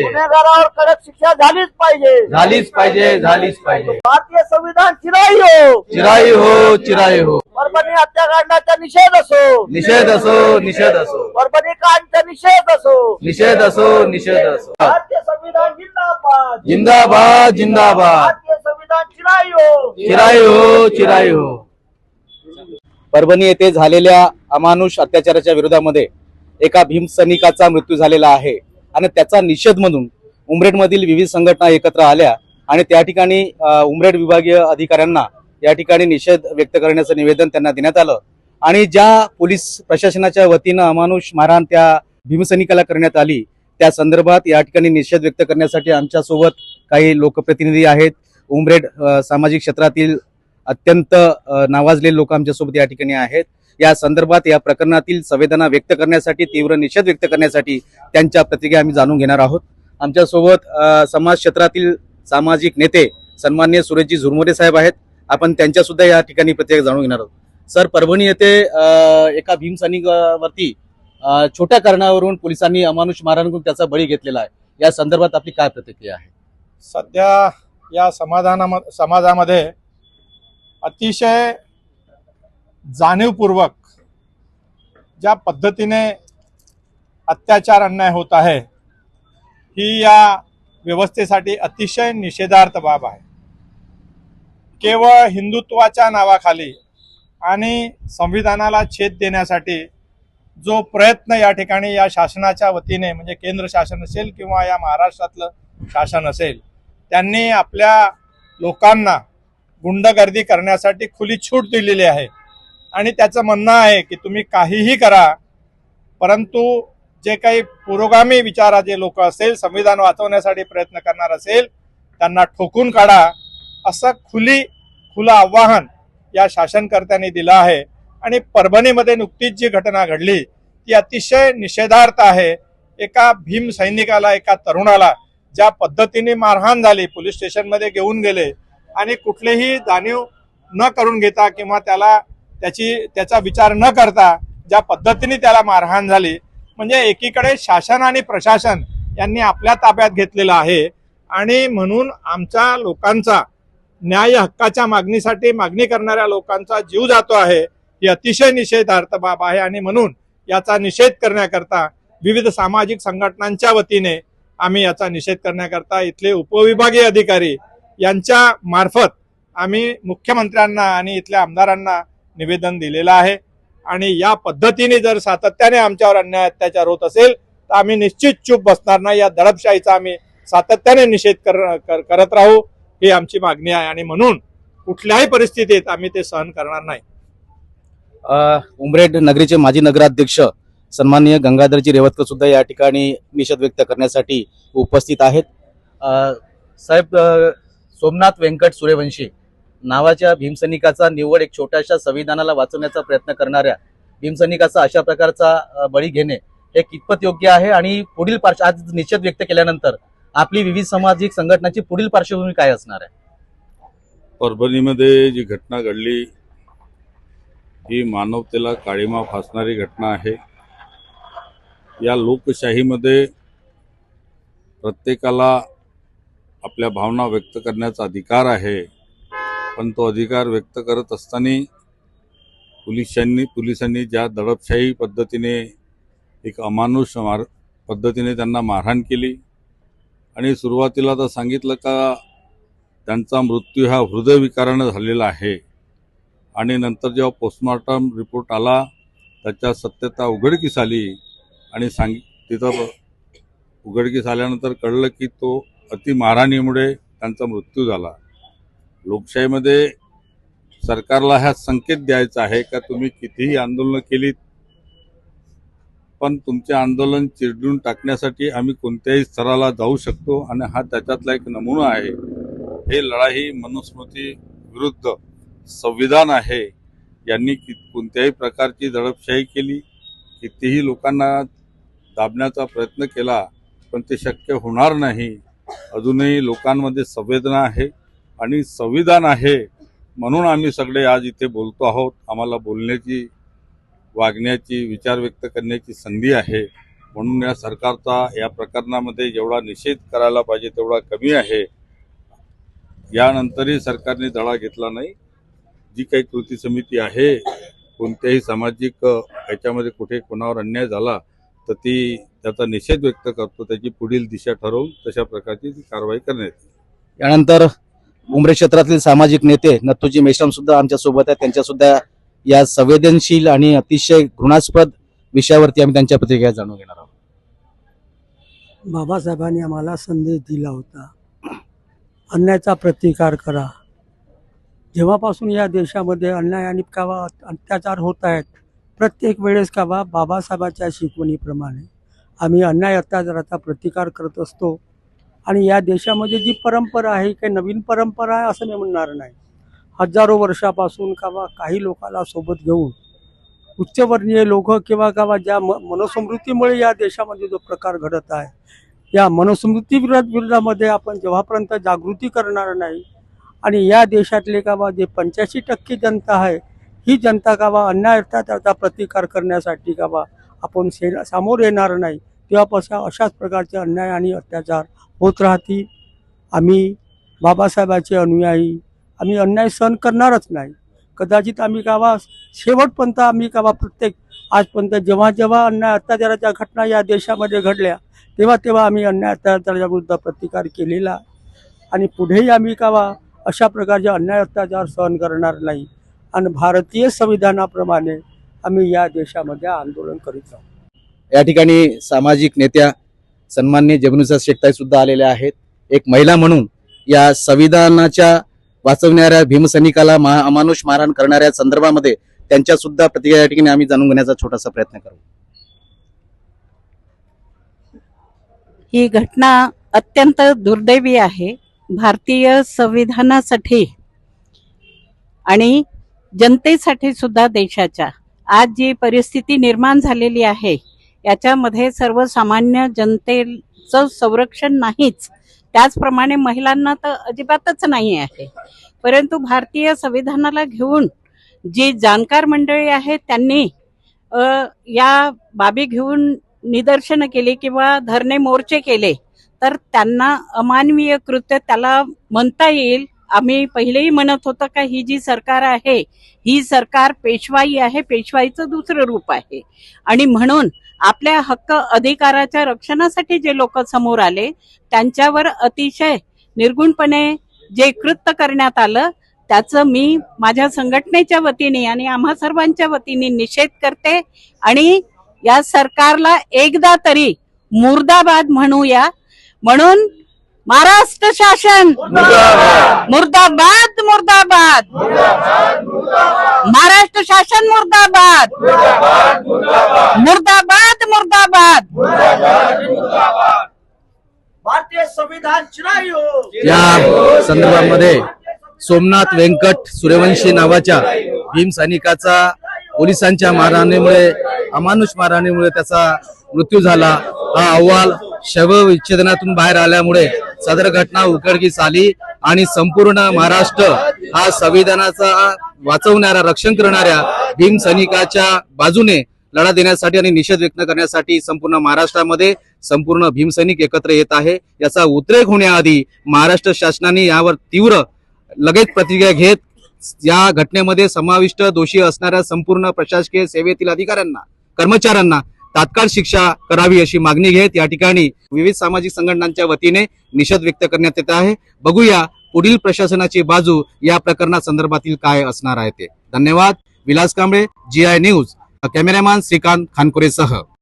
गुन्हेगारावर कडक शिक्षा झालीच पाहिजे. झालीच पाहिजे झालीच पाहिजे. भारतीय संविधान चिराई हो. चिराई हो चिराई हो. परभणी हत्याकांडाचा निषेध असो. निषेध असो निषेध असो. परभणी कांडचा निषेध असो. निषेध असो निषेध असो. भारतीय संविधान जिंदाबाद. जिंदाबाद जिंदाबाद. भारतीय संविधान चिराई हो. चिराई हो चिराई हो. परभणी येथे झालेल्या अमानुष अत्याचाराच्या विरोधामध्ये एका भीमसैनिकाचा मृत्यू झालेला आहे. आणि त्याचा निषेध म्हणून उमरेडमधील विविध संघटना एकत्र आल्या आणि त्या ठिकाणी उमरेड विभागीय अधिकाऱ्यांना या ठिकाणी निषेध व्यक्त करण्याचं निवेदन त्यांना देण्यात आलं. आणि ज्या पोलीस प्रशासनाच्या वतीनं अमानुष मारहाण त्या भीमसैनिकाला करण्यात आली त्या संदर्भात या ठिकाणी निषेध व्यक्त करण्यासाठी आमच्यासोबत काही लोकप्रतिनिधी आहेत. उमरेड सामाजिक क्षेत्रातील अत्यंत नावाजलेले लोक आमच्यासोबत या ठिकाणी आहेत. या संदर्भात या प्रकरणातील संवेदना व्यक्त करण्यासाठी तीव्र निषेध व्यक्त करण्यासाठी त्यांच्या प्रतिक्रिया आम्ही जाणून घेणार आहोत. आमच्यासोबत समाज क्षेत्रातील सामाजिक नेते सन्मान्य सुरेशजी झुरमोरे साहेब आहेत. आपण त्यांच्या सुद्धा या ठिकाणी प्रतिक्रिया जाणून घेणार आहोत. सर परभणी येथे एका भीमसानीवरती छोट्या कारणावरून पोलिसांनी अमानुष मारहाण करून त्याचा बळी घेतलेला आहे. या संदर्भात आपली काय प्रतिक्रिया आहे? सध्या या समाधाना समाजामध्ये अतिशय जाणीवपूर्वक ज्या पद्धतीने अत्याचार अन्याय होत आहे ही या व्यवस्थेसाठी अतिशय निषेधार्थ बाब आहे. केवळ हिंदुत्वाच्या नावाखाली आणि संविधानाला छेद देण्यासाठी जो प्रयत्न या ठिकाणी या शासनाच्या वतीने म्हणजे केंद्र शासन असेल किंवा या महाराष्ट्रातलं शासन असेल त्यांनी आपल्या लोकांना गुंडगर्दी करण्यासाठी खुली छूट दिलेली आहे. आणि त्याचं म्हणणं आहे की तुम्ही काहीही करा परंतु जे काही पुरोगामी विचाराचे लोक असेल संविधान वाचवण्यासाठी प्रयत्न करणार असेल त्यांना ठोकून काढा. असं खुली खुलं आव्हान या शासनकर्त्यांनी दिलं आहे. आणि परभणीमध्ये नुकतीच जी घटना घडली ती अतिशय निषेधार्थ आहे. एका भीम सैनिकाला एका तरुणाला ज्या पद्धतीने मारहाण झाली पोलीस स्टेशनमध्ये घेऊन गेले आणि कुठलेही जाणीव न करून घेता किंवा त्याला त्याची त्याचा विचार न करता ज्या पद्धतीने त्याला मारहाण झाली म्हणजे एकीकडे शासन आणि प्रशासन यांनी आपल्या ताब्यात घेतलेलं आहे. आणि म्हणून आमच्या लोकांचा न्याय हक्काच्या मागणीसाठी मागणी करणाऱ्या लोकांचा जीव जातो आहे ही अतिशय निषेधार्थ बाब आहे. आणि म्हणून याचा निषेध करण्याकरता विविध सामाजिक संघटनांच्या वतीने आम्ही याचा निषेध करण्याकरता इथले उपविभागीय अधिकारी यांच्या मार्फत आम्ही मुख्यमंत्र्यांना आणि इथल्या आमदारांना निवेदन दिलेलं आहे. आणि या पद्धतीने जर सातत्याने आमच्यावर अन्याय अत्याचार होत असेल तर आम्ही निश्चित चूप बसणार नाही. या दडपशाहीचा आम्ही सातत्याने निषेध कर, कर, करत राहू ही आमची मागणी आहे. आणि म्हणून कुठल्याही परिस्थितीत आम्ही ते सहन करणार नाही. उमरेड नगरीचे माजी नगराध्यक्ष सन्माननीय गंगाधरजी रेवतकर सुद्धा या ठिकाणी निषेध व्यक्त करण्यासाठी उपस्थित आहेत. साहेब सोमनाथ व्यंकट सूर्यवंशी नावाच्या भीमसैनिकाचा निवड एक छोट्याशा संविधानाला वाचवण्याचा प्रयत्न करणाऱ्या भीमसैनिकाचा अशा प्रकारचा बळी घेणे हे कितपत योग्य आहे? आणि पुढील पार्श्व आज निषेध व्यक्त केल्यानंतर आपली विविध सामाजिक संघटनाची पुढील पार्श्वभूमी काय असणार आहे? परभणीमध्ये जी घटना घडली ही मानवतेला काळीमा फासणारी घटना आहे. या लोकशाहीमध्ये प्रत्येकाला आपल्या भावना व्यक्त करण्याचा अधिकार आहे. पण तो अधिकार व्यक्त करत असताना पोलिसांनी पोलिसांनी ज्या दडपशाही पद्धतीने एक अमानुष मार पद्धतीने त्यांना मारहाण केली. आणि सुरुवातीला तर सांगितलं का त्यांचा मृत्यू हा हृदयविकारानं झालेला आहे. आणि नंतर जेव्हा पोस्टमॉर्टम रिपोर्ट आला त्याच्या सत्यता उघडकीस आली आणि सांग तिथं उघडकीस आल्यानंतर कळलं की तो अति मारहाणीमुळे त्यांचा मृत्यू झाला. लोकशाहीमध्ये सरकारला हा संकेत द्यायचा आहे का तुम्ही कितीही आंदोलनं केलीत पण तुमचे आंदोलन चिरडून टाकण्यासाठी आम्ही कोणत्याही स्तराला जाऊ शकतो आणि हा त्याच्यातला एक नमुना आहे. हे लढाई मनुस्मृती विरुद्ध संविधान आहे. यांनी कि कोणत्याही प्रकारची दडपशाही केली कितीही लोकांना दाबण्याचा प्रयत्न केला पण ते शक्य होणार नाही. अजूनही लोकांमध्ये संवेदना आहे. आणि संविधान आहे म्हणून आम्ही सगळे आज इथे बोलतो आहोत. आम्हाला बोलण्याची वागण्याची विचार व्यक्त करण्याची संधी आहे. म्हणून या सरकारचा या प्रकरणामध्ये जेवढा निषेध करायला पाहिजे तेवढा कमी आहे. यानंतरही सरकारने धडा घेतला नाही. जी काही कृती समिती आहे कोणत्याही सामाजिक याच्यामध्ये कुठे कोणावर अन्याय झाला तर ती त्याचा निषेध व्यक्त करतो. त्याची पुढील दिशा ठरवून तशा प्रकारची ती कारवाई करण्यात येईल. यानंतर उमरे क्षेत्रातील सामाजिक नेते नत्तूजी मेश्राम सुद्धा आमच्यासोबत आहेत. त्यांच्या सुद्धा या संवेदनशील आणि अतिशय घृणास्पद विषयावरती आम्ही त्यांच्या प्रतिक्रिया जाणून घेणार आहोत. बाबासाहेबांनी आम्हाला संदेश दिला होता. अन्यायाचा प्रतिकार करा. जेव्हापासून या देशामध्ये अन्याय आणि कावा अत्याचार होत आहेत प्रत्येक वेळेस कावा बाबासाहेबाच्या शिकवणीप्रमाणे आम्ही अन्याय अत्याचाराचा प्रतिकार करत असतो. आणि या देशामध्ये जी परंपरा आहे काही नवीन परंपरा आहे असं मी म्हणणार नाही. हजारो वर्षापासून किंवा काही लोकांना सोबत घेऊन उच्चवर्णीय लोक किंवा किंवा ज्या म मनोसमृद्धीमुळे या देशामध्ये जो प्रकार घडत आहे या मनोसमृद्धी विरोध विरोधामध्ये आपण जेव्हापर्यंत जागृती करणार नाही आणि या देशातले कावा जे पंच्याऐंशी टक्के जनता आहे ही जनता कावा अन्याय त्याचा प्रतिकार करण्यासाठी कावा आपण से सामोर येणार नाही तेव्हापासून अशाच प्रकारचे अन्याय आणि अत्याचार होत राहतील आम्ही बाबासाहेबाचे अनुयायी. आम्ही अन्याय सहन करणारच नाही. कदाचित आम्ही गावा शेवटपर्यंत आम्ही गावा प्रत्येक आजपर्यंत जेव्हा जेव्हा अन्याय अत्याचाराच्या घटना या देशामध्ये घडल्या तेव्हा तेव्हा आम्ही अन्याय अत्याचाराच्या विरुद्ध प्रतिकार केलेला. आणि पुढेही आम्ही गावा अशा प्रकारचे अन्याय अत्याचार सहन करणार नाही. आणि भारतीय संविधानाप्रमाणे आम्ही या देशामध्ये आंदोलन करीत आहोत. या ठिकाणी सामाजिक नेत्या सन्मान्य जगनुसा शेखताई सुद्धा आलेल्या आहेत. एक महिला म्हणून या संविधानाच्या वाचवणाऱ्या भीमसैनिकाला महा अमानुष मारहाण करणाऱ्या संदर्भामध्ये त्यांच्या सुद्धा प्रतिक्रिया या ठिकाणी आम्ही जाणून घेण्याचा छोटासा प्रयत्न करू. ही घटना अत्यंत दुर्दैवी आहे. भारतीय संविधानासाठी आणि जनतेसाठी सुद्धा देशाच्या. आज जी परिस्थिती निर्माण झालेली आहे याच्यामध्ये सर्वसामान्य जनतेचं संरक्षण नाहीच. त्याचप्रमाणे महिलांना तर अजिबातच नाही आहे. परंतु भारतीय संविधानाला घेऊन जी जाणकार मंडळी आहेत त्यांनी या बाबी घेऊन निदर्शनं केली किंवा धरणे मोर्चे केले तर त्यांना अमानवीय कृत्य त्याला म्हणता येईल आम्ही पहिलेही म्हणत होतो का ही जी सरकार आहे ही सरकार पेशवाई आहे पेशवाईचं दुसरं रूप आहे. आणि म्हणून आपल्या हक्क अधिकाराच्या रक्षणासाठी जे लोक समोर आले त्यांच्यावर अतिशय निर्गुणपणे जे कृत्य करण्यात आलं त्याचं मी माझ्या संघटनेच्या वतीने आणि आम्हा सर्वांच्या वतीने निषेध करते आणि या सरकारला एकदा तरी मुर्दाबाद म्हणूया. म्हणून महाराष्ट्र शासन. मुर्दाबाद. मुर्दाबाद महाराष्ट्र शासन मुर्दाबाद. मुर्दाबाद मुर्दाबाद. भारतीय संविधान चिरायू या संदर्भामध्ये सोमनाथ व्यंकट सूर्यवंशी नावाच्या भीम सैनिकाचा पोलिसांच्या मारहाणीमुळे अमानुष मारहाणीमुळे त्याचा मृत्यू झाला. हा अहवाल शवविच्छेदनातून बाहेर आल्यामुळे सदर घटना उघडकीस आली आणि संपूर्ण महाराष्ट्र हा संविधानाचा वाचवणाऱ्या रक्षण करणाऱ्या भीम सैनिकाच्या बाजूने लढा देण्यासाठी आणि निषेध व्यक्त करण्यासाठी संपूर्ण महाराष्ट्रामध्ये संपूर्ण भीमसैनिक एकत्र येत आहे. याचा उद्रेक होण्याआधी महाराष्ट्र शासनाने यावर तीव्र लगेच प्रतिक्रिया घेत या घटनेमध्ये समाविष्ट दोषी असणाऱ्या संपूर्ण प्रशासकीय सेवेतील अधिकाऱ्यांना कर्मचाऱ्यांना तात्काळ शिक्षा करावी अशी मागणी घेत या ठिकाणी विविध सामाजिक संघटनांच्या वतीने निषेध व्यक्त करण्यात येत आहे. बघूया पुढील प्रशासनाची बाजू या प्रकरणासंदर्भातील काय असणार आहे ते. धन्यवाद. Vilas Kamble ji I news cameraman Shrikant खानकुरेसह.